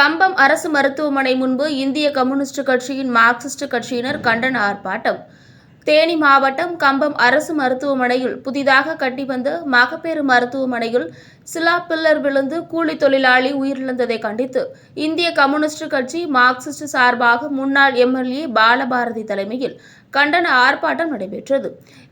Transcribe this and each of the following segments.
கம்பம் அரசு மருத்துவமனை முன்பு இந்திய கம்யூனிஸ்ட் கட்சியின் மார்க்சிஸ்ட் கட்சியினர் கண்டன ஆர்ப்பாட்டம். தேனி மாவட்டம் கம்பம் அரசு மருத்துவமனையில் புதிதாக கட்டி வந்த மகப்பேறு மருத்துவமனையில் சிலா பில்லர் விழுந்து கூலி தொழிலாளி உயிரிழந்ததை கண்டித்து இந்திய கம்யூனிஸ்ட் கட்சி மார்க்சிஸ்ட் சார்பாக முன்னாள் எம்எல்ஏ பாலபாரதி தலைமையில் கண்டன ஆர்ப்பாட்டம் நடைபெற்றது.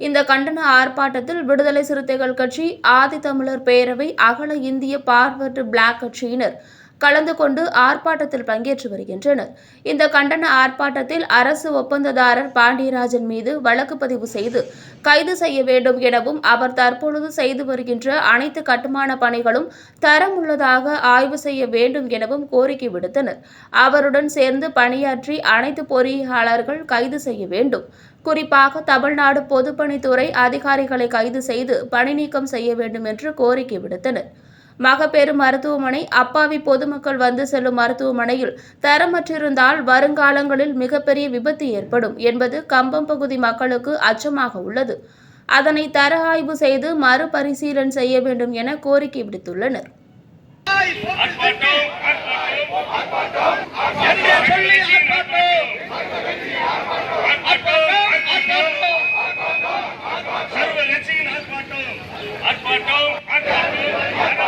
இந்த கண்டன ஆர்ப்பாட்டத்தில் விடுதலை சிறுத்தைகள் கட்சி ஆதித்தமிழர் பேரவை அகல இந்திய பார்வர்டு பிளாக் கட்சியினர் கலந்து கொண்டு ஆர்ப்பாட்டத்தில் பங்கேற்று வருகின்றனர். இந்த கண்டன ஆர்ப்பாட்டத்தில் அரசு ஒப்பந்ததாரர் பாண்டியராஜன் மீது வழக்கு பதிவு செய்து கைது செய்ய வேண்டும் எனவும் அவர் தற்பொழுது செய்து வருகின்ற அனைத்து கட்டுமான பணிகளும் தரமுள்ளதாக ஆய்வு செய்ய வேண்டும் எனவும் கோரிக்கை விடுத்தனர். அவருடன் சேர்ந்து பணியாற்றி அனைத்து பொறியாளர்கள் கைது செய்ய வேண்டும். குறிப்பாக தமிழ்நாடு பொதுப்பணித்துறை அதிகாரிகளை கைது செய்து பணி நீக்கம் செய்ய வேண்டும் என்று கோரிக்கை விடுத்தனர். மகப்பேறு மருத்துவமனை அப்பாவி பொதுமக்கள் வந்து செல்லும் மருத்துவமனையில் தரமற்றிருந்தால் வருங்காலங்களில் மிகப்பெரிய விபத்து ஏற்படும் என்பது கம்பம் பகுதி மக்களுக்கு அச்சமாக உள்ளது. அதனை தர ஆய்வு செய்து மறுபரிசீலனை செய்ய வேண்டும் என கோரிக்கை விடுத்துள்ளனர். ஆர்ப்பாட்டம் ஆர்ப்பாட்டம் ஆர்ப்பாட்டம். ஆர்ப்பாட்டம் ஆர்ப்பாட்டம்.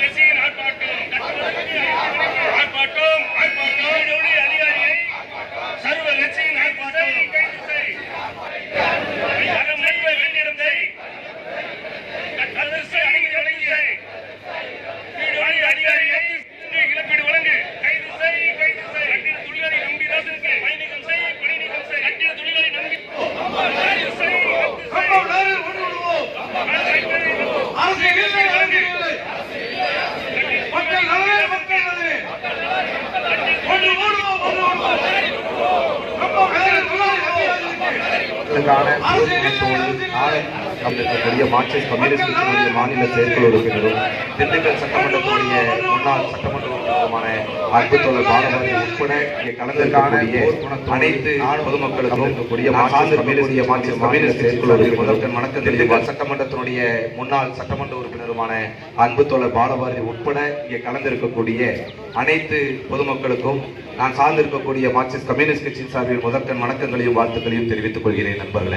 இதற்கான நாளை இருக்கக்கூடிய மார்க்சிஸ்ட் கம்யூனிஸ்ட் கட்சியினுடைய மாநில செயற்குழு உறுப்பினரும் திண்டுக்கல் சட்டமன்றத்துடைய முன்னாள் சட்டமன்ற உறுப்பினருமான அன்புத்தோழர் பாலபாரதி உட்பட இங்கே கலந்திருக்கக்கூடிய அனைத்து பொதுமக்களுக்கும் இருக்கக்கூடிய மார்க்சிஸ்ட் கம்யூனிஸ்ட் மார்க்சிஸ்ட் கம்யூனிஸ்ட் செயற்குழு உறுப்பினர் வணக்கம் திண்டுக்கல் சட்டமன்றத்தினுடைய முன்னாள் சட்டமன்ற உறுப்பினருமான அன்புத்தோழர் பாலபாரதி உட்பட இங்கே கலந்திருக்கக்கூடிய அனைத்து பொதுமக்களுக்கும் நான் சார்ந்திருக்கக்கூடிய மார்க்சிஸ்ட் கம்யூனிஸ்ட் கட்சியின் சார்பில் முதற்கண் வணக்கங்களையும் வாழ்த்துக்களையும் தெரிவித்துக் கொள்கிறேன் நண்பர்களே.